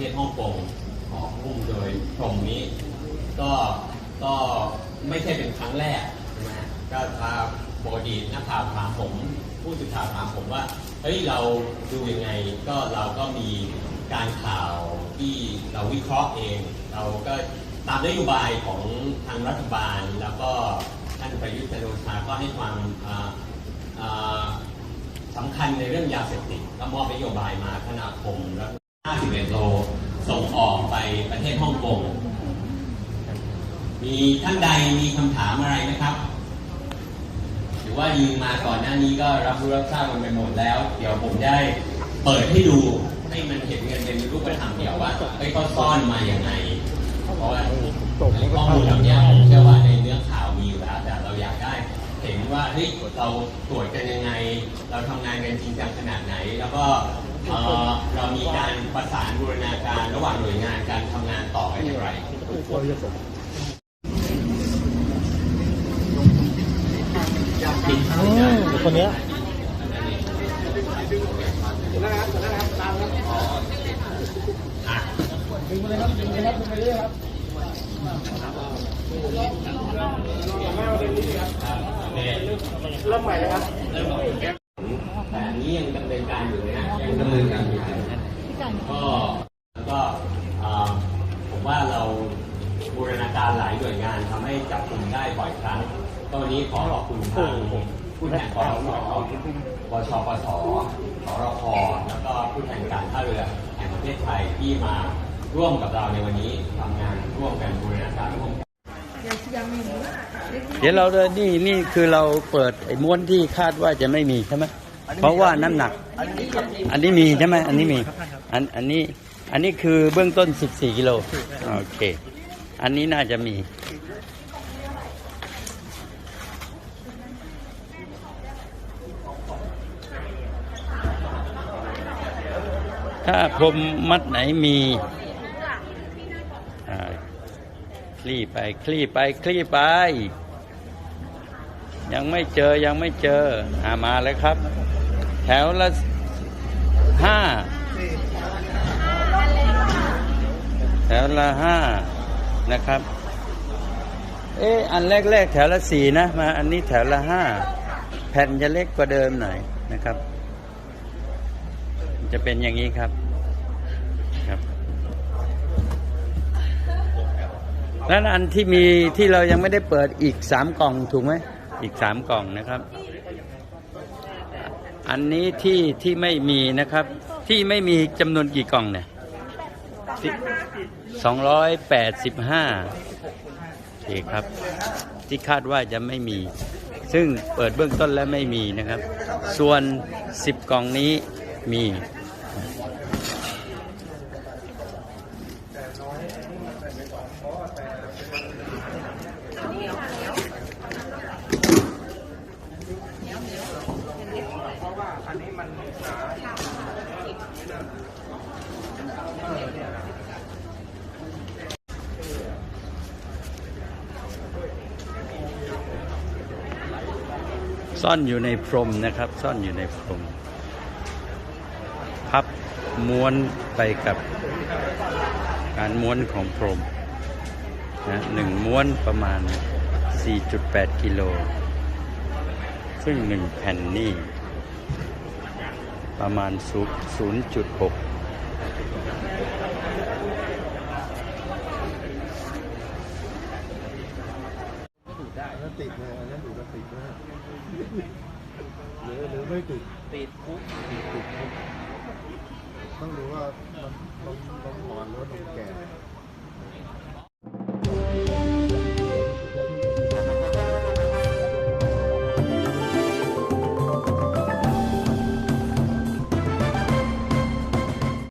ทศฮ่องกงขอหุ้มโดยตรงนี้ ก็ก็ไม่ใช่เป็นครั้งแรกใช่ไหมฮะก็ทางปกตินักข่าวถามผมผู้สื่อข่าวถามผมว่าเฮ้ยเราดูยังไงก็เราก็มีการข่าวที่เราวิเคราะห์เอง เราก็ตามนโยบายของทางรัฐบาล แล้วก็ท่านประยุทธ์จันโอชาก็ให้ความสำคัญในเรื่องยาเสพติดก็มอบนโยบายมาธนาคมแล้ว 51 โล ส่งออกไปประเทศฮ่องกง มีท่านใดมีคำถามอะไรไหมครับ หรือว่ายืนมาก่อนหน้านี้ก็รับรู้รับทราบกันไปหมดแล้ว เดี๋ยวผมได้เปิดให้ดูให้มันเห็นกันเป็นรูปธรรมเดี๋ยวว่าเฮ้เขาซ่อนมาอย่างไงเพราะว่าข้อมูลเหล่านี้ผมเชื่อว่าในเนื้อข่าวมีอยู่แล้วแต่เราอยากได้เห็นว่าเฮ้ยเราตรวจกันยังไง เราทำงานกันจริงจังขนาดไหน แล้วก็ เอ่อเรามีการประสานบูรณาการระหว่างหน่วยงานการทำงานต่อกันอย่างไรอืมคนเนี้ยเริ่มใหม่เลยครับ ก็แล้วก็เอ่อผมว่าเราบูรณาการหลายหน่วยงานทำให้จับกลุ่มได้บ่อยครั้งก็วันนี้ขอขอบคุณทางผู้แทนกรสปชปสสรพแล้วก็ผู้แทนการท่าเรือแห่งประเทศไทยที่มาร่วมกับเราในวันนี้ทำงานร่วมกันบูรณาการร่วมกันเดี๋ยวเราเดินนี่นี่คือเราเปิดไอ้ม้วนที่คาดว่าจะไม่มีใช่ไหมเพราะว่าน้ำหนัก อันนี้มีใช่ไหมอันนี้มี อันอันนี้อันนี้คือเบื้องต้น 14 กิโลโอเค อันนี้น่าจะมี ถ้าพรมมัดไหนมีคลี่ไปคลี่ไปคลี่ไป ยังไม่เจอยังไม่เจออามาเลยครับ แถวละห้า แถวละห้านะครับ เอ๊ะอันแรกๆแถวละสี่นะมาอันนี้แถวละห้าแผ่นจะเล็กกว่าเดิมหน่อยนะครับ จะเป็นอย่างนี้ครับครับแล้วอันที่มีที่เรายังไม่ได้เปิดอีกสามกล่องถูกไหมอีกสามกล่องนะครับ อันนี้ที่ที่ไม่มีนะครับ ที่ไม่มีจำนวนกี่กล่องเนี่ยสองร้อยแปดสิบห้าโอเคครับ ที่คาดว่าจะไม่มี ซึ่งเปิดเบื้องต้นแล้วไม่มีนะครับ ส่วนสิบกล่องนี้มี ซ่อนอยู่ในพรมนะครับ ซ่อนอยู่ในพรม พับม้วนไปกับการม้วนของพรมนะหนึ่งม้วนประมาณ 4.8 กิโล ซึ่งหนึ่งแผ่นนี่ประมาณ 0.6 อันนั้นติดเลยอันนั้นดูแลวติดนะหรือหรือไม่ติดติดคุกติดคุกต้องดูว่ามันนมนมอ่อนหรือว่านมแก่